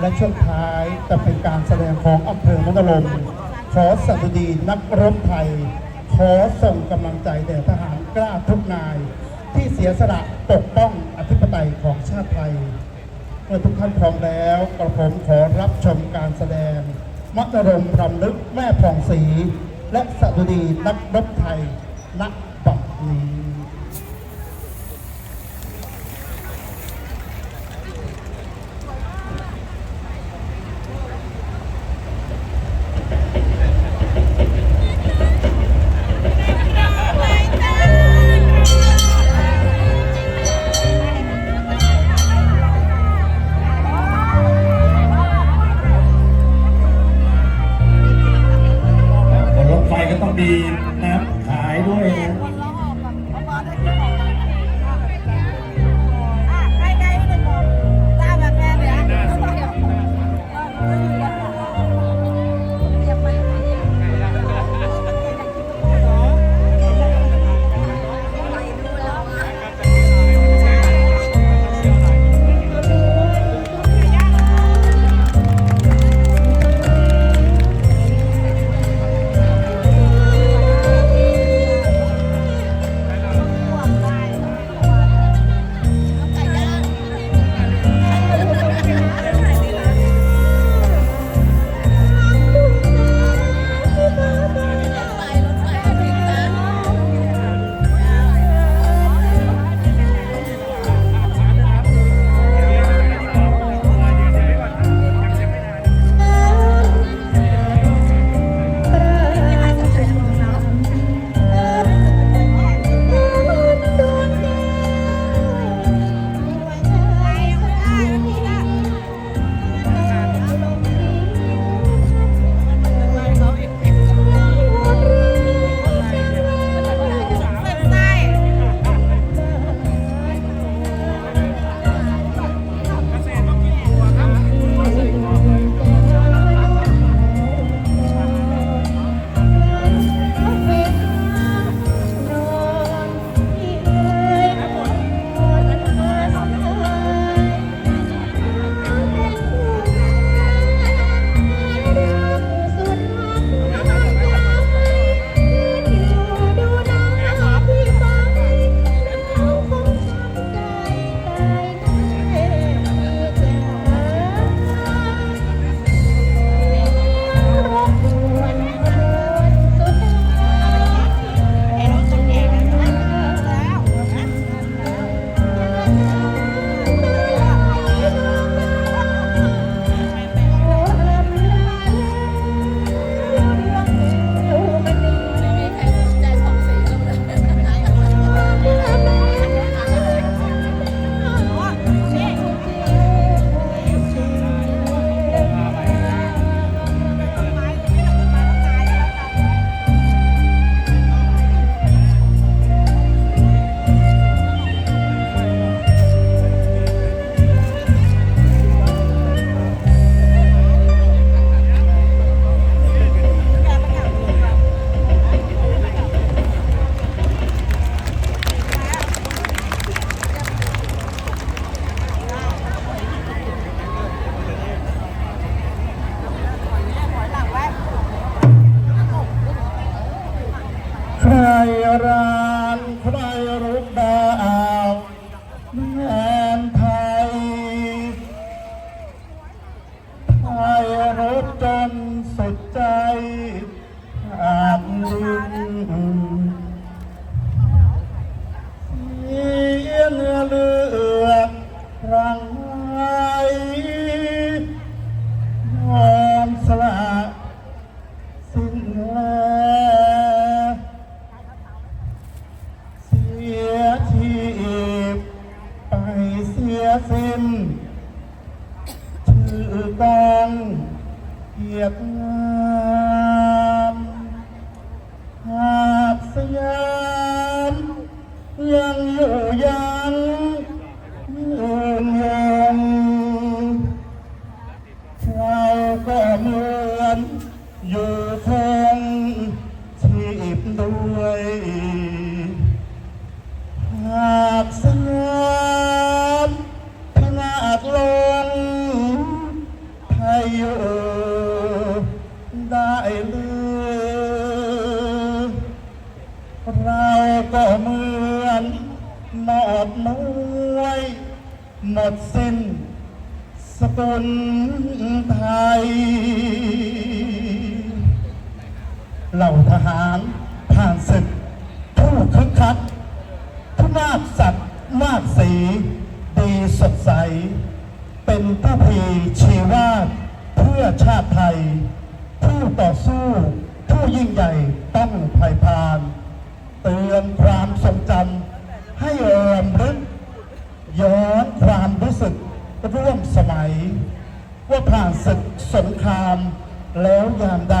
และช่วงท้ายจะเป็นการแสดงของอำเภอมณลมขอสดุดีนักรบไทย ขอส่งกำลังใจแด่ทหารกล้าทุกนาย ที่เสียสละปกป้องอธิปไตยของชาติไทย เมื่อทุกท่านพร้อมแล้วกระผมขอรับชมการแสดงมณรงค์รำลึกแม่ผ่องศรีและสดุดีนักรบไทยณบัดนี้ สียสิ้นชื่อกองเกียรติงามหากสยามยังอยู่ยังยืนยงเราก็มือ เราก็เหมือนหมอดมวยหมดสิ้นสกุลไทย เหล่าทหารผ่านศึกผู้คึกคักผู้นาคสัตว์นาคสี ดีสดใส เป็นผู้พีชีวาเพื่อชาติไทย ผู้ต่อสู้ ผู้ยิ่งใหญ่ต้องไพ่พาน เตือนความทรงจำให้รำลึกย้อนความรู้สึกร่วมสมัย ว่าผ่านศึกสงครามแล้วยามใด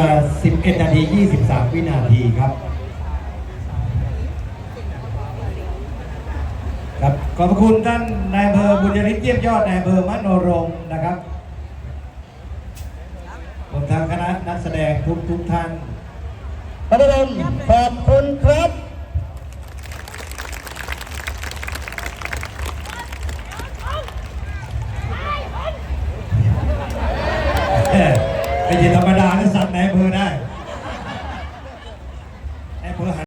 ลา 11 นาที 23 วินาทีครับ ครับขอบคุณท่านนายอำเภอบุญยริศเยี่ยมยอดนายอำเภอมโนรมนะครับผมทางคณะนักแสดงทุกทุกท่านประบรมขอบคุณครับ